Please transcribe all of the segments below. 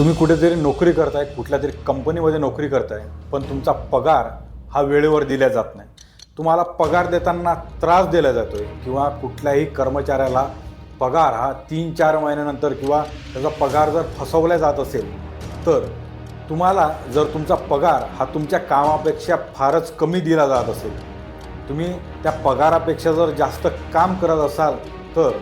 तुम्ही कुठेतरी नोकरी करताय कुठल्या तरी कंपनीमध्ये नोकरी करताय पण तुमचा पगार हा वेळेवर दिला जात नाही. तुम्हाला पगार देताना त्रास दिला जातो आहे किंवा कुठल्याही कर्मचाऱ्याला पगार हा तीन चार महिन्यानंतर किंवा त्याचा पगार जर फसवला जात असेल तर तुम्हाला जर तुमचा पगार हा तुमच्या कामापेक्षा फारच कमी दिला जात असेल तुम्ही त्या पगारापेक्षा जर जास्त काम करत असाल तर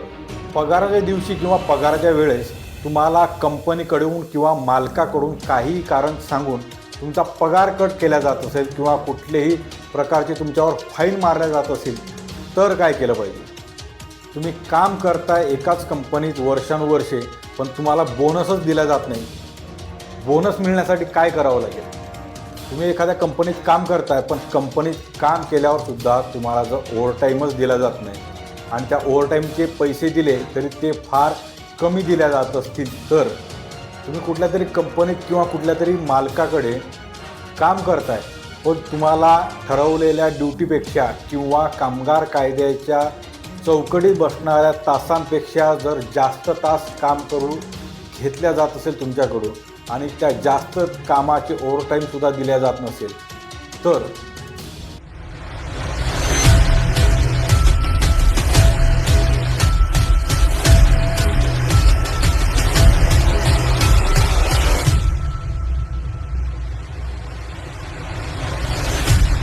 पगाराच्या दिवशी किंवा पगाराच्या वेळेस तुम्हाला कंपनीकडून किंवा मालकाकडून काहीही कारण सांगून तुमचा पगार कट केला जात असेल किंवा कुठलेही प्रकारचे तुमच्यावर फाईन मारल्या जात असेल तर काय केलं पाहिजे? तुम्ही काम करता एकाच कंपनीत वर्षानुवर्षे पण तुम्हाला बोनसच दिला जात नाही. बोनस मिळण्यासाठी काय करावं लागेल? तुम्ही एखाद्या कंपनीत काम करताय पण कंपनीत काम केल्यावर सुद्धा तुम्हाला जर ओव्हरटाईमच दिला जात नाही. आणि त्या ओव्हरटाईमचे पैसे दिले तरी ते फार कमी दिल्या जात असतील तर तुम्ही कुठल्या तरी कंपनीत किंवा कुठल्या तरी मालकाकडे काम करताय पण तुम्हाला ठरवलेल्या ड्युटीपेक्षा किंवा कामगार कायद्याच्या चौकटीत बसणाऱ्या तासांपेक्षा जर जास्त तास काम करून घेतल्या जात असेल तुमच्याकडून आणि त्या जास्त कामाचे ओव्हरटाईमसुद्धा दिल्या जात नसेल तर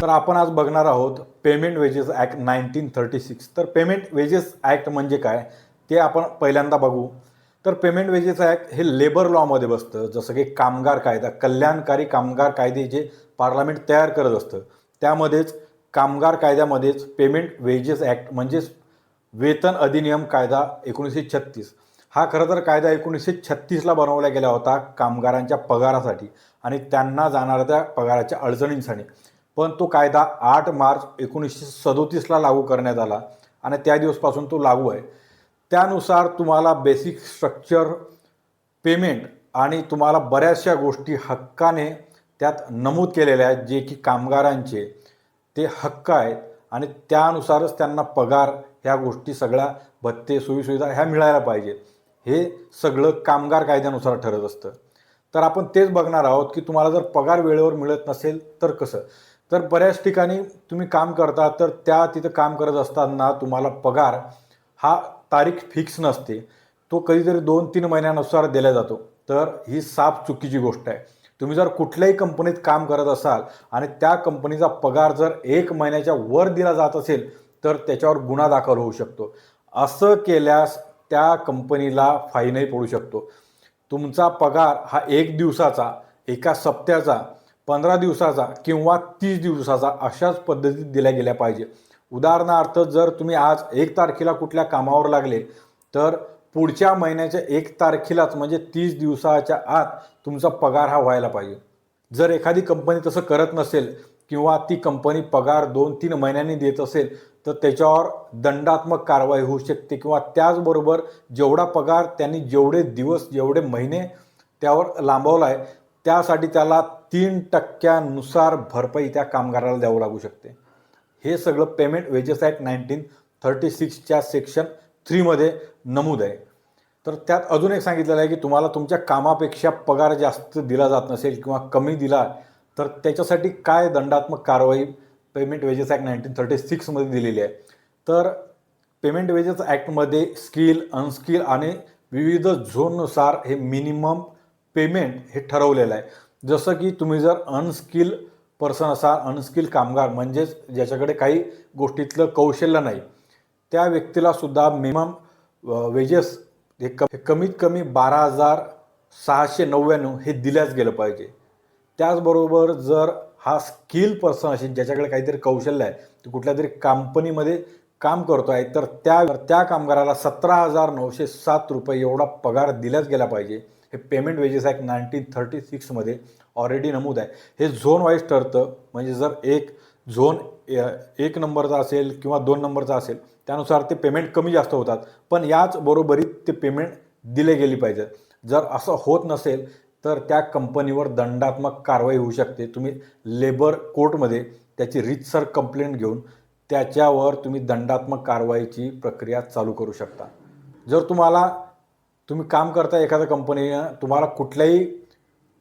तर आपण आज बघणार आहोत payment wages act nineteen thirty six तर पेमेंट वेजेस ॲक्ट म्हणजे काय? ते आपण पहिल्यांदा बघू. तर पेमेंट वेजेस ॲक्ट हे लेबर लॉमध्ये बसतं. जसं की कामगार कायदा कल्याणकारी कामगार कायदे जे पार्लमेंट तयार करत असतं. त्यामध्येच कामगार कायद्यामध्येच पेमेंट वेजेस ॲक्ट म्हणजेच वेतन अधिनियम कायदा एकोणीसशे छत्तीस. हा खरं तर कायदा एकोणीसशे छत्तीसला बनवला गेला होता कामगारांच्या पगारासाठी आणि त्यांना जाणाऱ्या त्या पगाराच्या अडचणींसाठी. पण तो कायदा आठ मार्च एकोणीसशे सदोतीसला लागू करण्यात आला आणि त्या दिवसपासून तो लागू आहे. त्यानुसार तुम्हाला बेसिक स्ट्रक्चर पेमेंट आणि तुम्हाला बऱ्याचशा गोष्टी हक्काने त्यात नमूद केलेल्या आहेत जे की कामगारांचे. ते हक्क आहेत आणि त्यानुसारच त्यांना पगार ह्या गोष्टी सगळ्या भत्ते सोयीसुविधा ह्या मिळायला पाहिजेत हे सगळं कामगार कायद्यानुसार ठरत असतं. तर आपण तेच बघणार आहोत की तुम्हाला जर पगार वेळेवर मिळत नसेल तर कसं? तर बऱ्याच ठिकाणी तुम्ही काम करता तर त्या तिथं काम करत असताना तुम्हाला पगार हा तारीख फिक्स नसते. तो कधीतरी दोन तीन महिन्यानुसार दिला जातो. तर ही साफ चुकीची गोष्ट आहे. तुम्ही जर कुठल्याही कंपनीत काम करत असाल आणि त्या कंपनीचा पगार जर एक महिन्याच्या वर दिला जात असेल तर त्याच्यावर गुन्हा दाखल होऊ शकतो. असं केल्यास त्या कंपनीला फाईनही पडू शकतो. तुमचा पगार हा एक दिवसाचा एका सप्त्याचा पंधरा दिवसाचा किंवा तीस दिवसाचा अशाच पद्धतीत दिल्या गेल्या पाहिजे. उदाहरणार्थ जर तुम्ही आज एक तारखेला कुठल्या कामावर लागले तर पुढच्या महिन्याच्या एक तारखेलाच म्हणजे तीस दिवसाच्या आत तुमचा पगार हा व्हायला पाहिजे. जर एखादी कंपनी तसं करत नसेल किंवा ती कंपनी पगार दोन तीन महिन्यांनी देत असेल तर त्याच्यावर दंडात्मक कारवाई होऊ शकते किंवा त्याचबरोबर जेवढा पगार त्यांनी जेवढे दिवस जेवढे महिने त्यावर लांबवला आहे त्यासाठी त्याला तीन टक्क्यानुसार भरपाई त्या कामगाराला द्यावं लागू शकते. हे सगळं payment wages act nineteen thirty सिक्सच्या section थ्रीमध्ये नमूद आहे. तर त्यात अजून एक सांगितलेलं आहे की तुम्हाला तुमच्या कामापेक्षा पगार जास्त दिला जात नसेल किंवा कमी दिला तर त्याच्यासाठी काय दंडात्मक कारवाई payment wages act nineteen thirty सिक्समध्ये दिलेली आहे. तर पेमेंट वेजेस ॲक्टमध्ये स्किल अनस्किल आणि विविध झोननुसार हे मिनिमम पेमेंट हे ठरवलेलं आहे. जसं की तुम्ही जर अनस्किल पर्सन असाल अनस्किल कामगार म्हणजेच ज्याच्याकडे काही गोष्टीतलं कौशल्य नाही त्या व्यक्तीला सुद्धा मिनिमम वेजेस हे क कमीत कमी बारा हजार सहाशे नव्याण्णव हे दिल्याच गेलं पाहिजे. त्याचबरोबर जर हा स्किल पर्सन असेल ज्याच्याकडे काहीतरी कौशल्य आहे तो कुठल्या तरी कंपनीमध्ये काम करतो आहे तर त्या त्या कामगाराला सतरा हजार नऊशे सात रुपये एवढा पगार दिल्याच गेला पाहिजे. हे payment wages act nineteen thirty सिक्समध्ये already नमूद आहे. हे झोन वाईज ठरतं म्हणजे जर एक झोन एक नंबरचा असेल किंवा दोन नंबरचा असेल त्यानुसार ते पेमेंट कमी जास्त होतात. पण याच बरोबरीत ते पेमेंट दिले गेली पाहिजे. जर असं होत नसेल तर त्या कंपनीवर दंडात्मक कारवाई होऊ शकते. तुम्ही लेबर कोर्टमध्ये त्याची रितसर कंप्लेंट घेऊन त्याच्यावर तुम्ही दंडात्मक कारवाईची प्रक्रिया चालू करू शकता. जर तुम्हाला तुम्ही काम करता एखाद्या कंपनीनं तुम्हाला कुठल्याही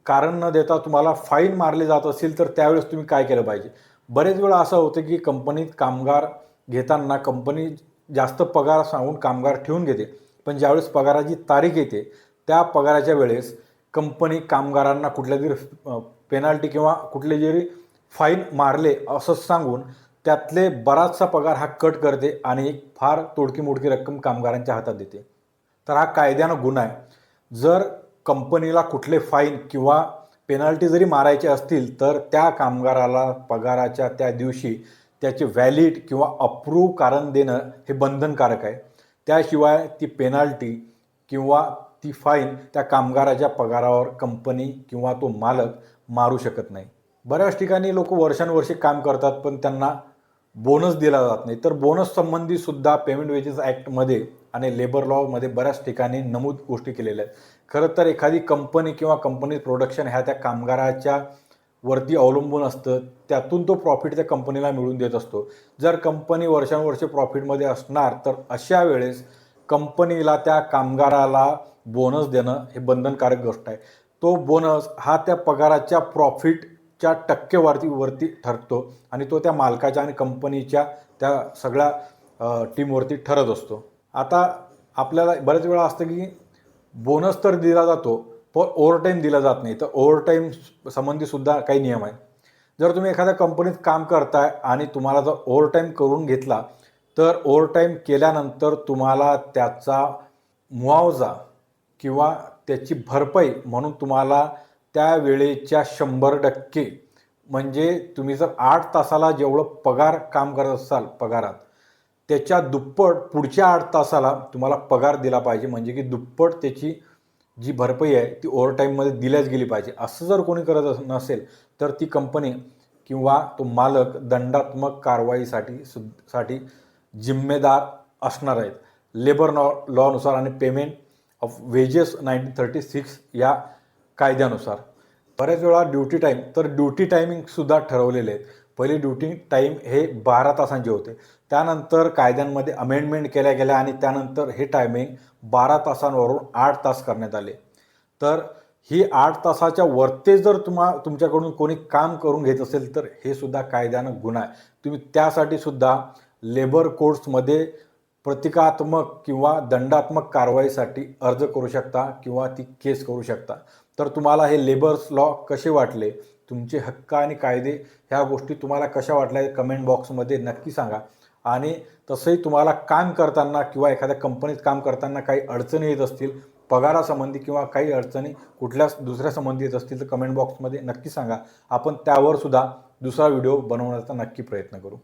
कारण न देता तुम्हाला फाईन मारले जात असेल तर त्यावेळेस तुम्ही काय केलं पाहिजे? बरेच वेळा असं होतं की कंपनीत कामगार घेताना कंपनी जास्त पगार सांगून कामगार ठेवून घेते. पण ज्यावेळेस पगाराची तारीख येते त्या पगाराच्या वेळेस कंपनी कामगारांना कुठल्या तरी पेनाल्टी किंवा कुठले जरी फाईन मारले असं सांगून त्यातले बराचसा पगार हा कट करते आणि एक फार तोडकी मोडकी रक्कम कामगारांच्या हातात देते. तर हा कायद्यानं गुन्हा आहे. जर कंपनीला कुठले फाईन किंवा पेनल्टी जरी मारायचे असतील तर त्या कामगाराला पगाराच्या त्या दिवशी त्याचे व्हॅलिड किंवा अप्रूव्ह कारण देणं हे बंधनकारक आहे. त्याशिवाय ती पेनाल्टी किंवा ती फाईन त्या कामगाराच्या पगारावर कंपनी किंवा तो मालक मारू शकत नाही. बऱ्याच ठिकाणी लोक वर्षानुवर्षे काम करतात पण त्यांना बोनस दिला जात नाही. तर बोनस संबंधी सुद्धा पेमेंट वेजेस ॲक्टमध्ये आणि लेबर लॉमध्ये बऱ्याच ठिकाणी नमूद गोष्टी केलेल्या आहेत. खरं तर एखादी कंपनी किंवा कंपनी प्रोडक्शन ह्या त्या कामगाराच्या वरती अवलंबून असतं त्यातून तो प्रॉफिट त्या कंपनीला मिळवून देत असतो. जर कंपनी वर्षानुवर्षे प्रॉफिटमध्ये असणार तर अशा वेळेस कंपनीला त्या कामगाराला बोनस देणं हे बंधनकारक गोष्ट आहे. तो बोनस हा त्या पगाराच्या प्रॉफिटच्या टक्केवरती वरती ठरतो आणि तो त्या मालकाच्या आणि कंपनीच्या त्या सगळ्या टीमवरती ठरत असतो. आता आपल्याला बऱ्याच वेळा असतं की बोनस तर दिला जातो पण ओव्हरटाईम दिला जात नाही. तर ओव्हरटाईम संबंधीसुद्धा काही नियम आहेत. जर तुम्ही एखाद्या कंपनीत काम करताय आणि तुम्हाला जर ओव्हरटाईम करून घेतला तर ओव्हरटाईम केल्यानंतर तुम्हाला त्याचा मुआवजा किंवा त्याची भरपाई म्हणून तुम्हाला त्या वेळेच्या शंभर टक्के म्हणजे तुम्ही जर आठ तासाला जेवढं पगार काम करत असाल पगारात त्याच्या दुप्पट पुढच्या आठ तासाला तुम्हाला पगार दिला पाहिजे. म्हणजे की दुप्पट त्याची जी भरपाई आहे ती ओव्हरटाईममध्ये दिल्याच गेली पाहिजे. असं जर कोणी करत अस- नसेल तर ती कंपनी किंवा तो मालक दंडात्मक कारवाईसाठी सु साठी जिम्मेदार असणार आहेत. लेबर लॉ लॉनुसार आणि payment of wages nineteen thirty six या कायद्यानुसार. बऱ्याच वेळा ड्युटी टाईम तर ड्युटी टायमिंगसुद्धा ठरवलेले आहेत. पहिली ड्युटी टाईम हे बारा तासांचे होते. त्यानंतर कायद्यांमध्ये अमेंडमेंट केल्या गेल्या आणि त्यानंतर हे टायमिंग बारा तासांवरून आठ तास करण्यात आले. तर ही आठ तासाच्या वरते जर तुम्हा तुमच्याकडून कोणी काम करून घेत असेल तर हे सुद्धा कायद्यानं गुन्हा आहे. तुम्ही त्यासाठी सुद्धा लेबर कोर्ट्समध्ये प्रतिकात्मक किंवा दंडात्मक कारवाईसाठी अर्ज करू शकता किंवा ती केस करू शकता. तर तुम्हाला हे लेबर्स लॉ कसे वाटले? तुमचे हक्क आणि कायदे ह्या गोष्टी तुम्हाला कशा वाटल्या कमेंट बॉक्समध्ये नक्की सांगा. आणि तसंही तुम्हाला काम करताना किंवा एखाद्या कंपनीत काम करताना काही अडचणी येत असतील पगारासंबंधी किंवा काही अडचणी कुठल्या दुसऱ्या संबंधी येत असतील तर कमेंट बॉक्समध्ये नक्की सांगा. आपण त्यावर सुद्धा दुसरा व्हिडिओ बनवण्याचा नक्की प्रयत्न करू.